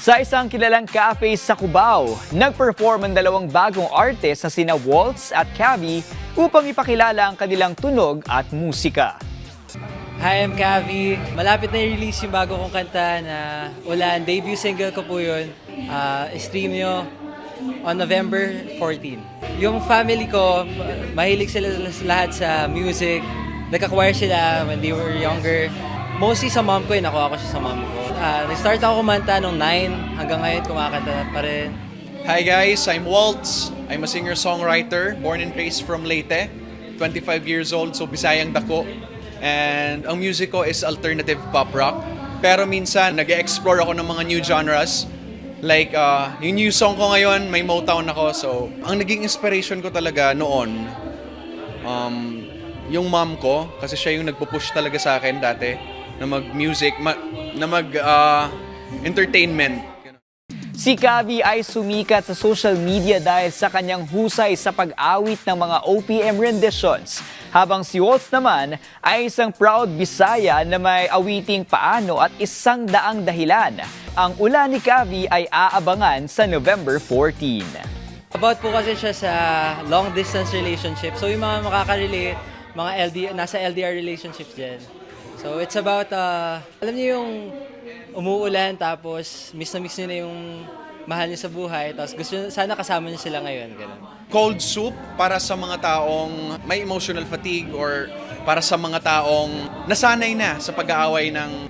Sa isang kilalang cafe sa Cubao, nag-perform ang dalawang bagong artist na sina Waltz at Cavi upang ipakilala ang kanilang tunog at musika. Hi, I'm Kavi. Malapit na i-release yung bago kong kanta na Ulan. Debut single ko po yun. Ah, stream nyo on November 14. Yung family ko, ma- mahilig sila lahat sa music. Nagka-choir sila when they were younger. Mostly sa mom ko, eh. Nakuha ko siya sa mom ko. Ah, nag-start ako kumanta nung 9. Hanggang ngayon, kumakanta pa rin. Hi guys, I'm Waltz. I'm a singer-songwriter, born and raised from Leyte. 25 years old, so Bisayang dako. And ang music ko is alternative pop rock. Pero minsan, nag explore ako ng mga new genres. Like, uh, yung new song ko ngayon, may Motown ako. So, ang naging inspiration ko talaga noon, um, yung mom ko, kasi siya yung nagpo-push talaga sa akin dati na mag-music, ma- na mag-entertainment. Si Cavi ay sumikat sa social media dahil sa kanyang husay sa pag-awit ng mga OPM renditions. Habang si Waltz naman ay isang proud Bisaya na may awiting paano at isang daang dahilan. Ang ulan ni Cavi ay aabangan sa November 14. About po kasi siya sa long distance relationship. So yung mga makaka-relate, mga LD, nasa LDR relationships din. So it's about, uh, alam niyo yung umuulan tapos miss na miss niyo na yung mahal niyo sa buhay. Tapos gusto niyo, sana kasama niyo sila ngayon. Ganun. cold soup para sa mga taong may emotional fatigue or para sa mga taong nasanay na sa pag-aaway ng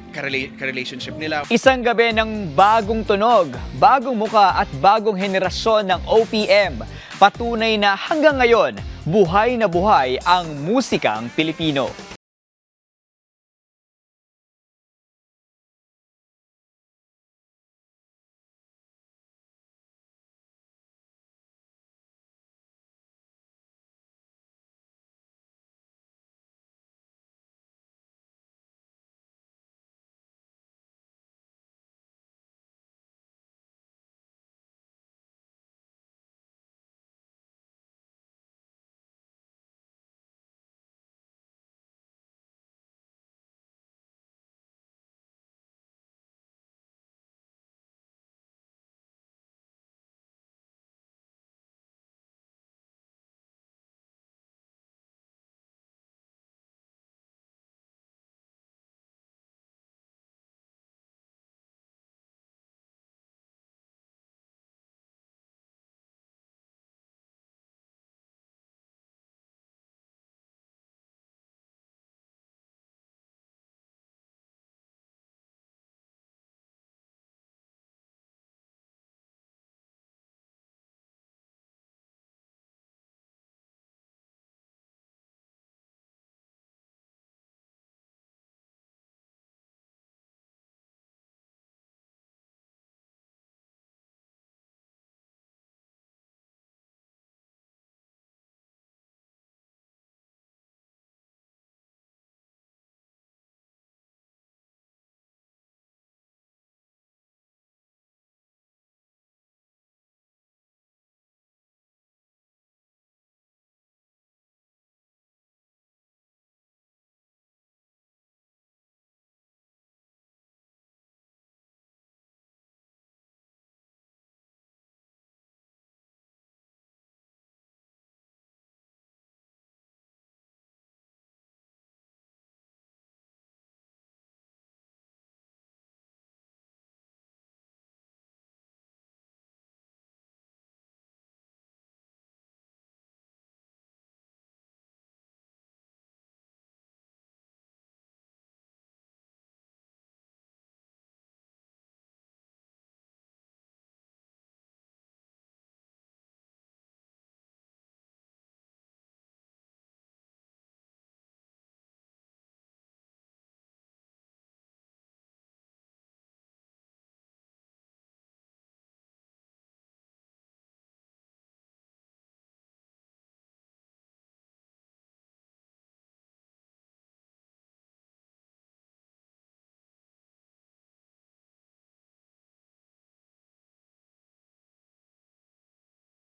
ka-relationship nila. Isang gabi ng bagong tunog, bagong muka at bagong henerasyon ng OPM. Patunay na hanggang ngayon, buhay na buhay ang musikang Pilipino.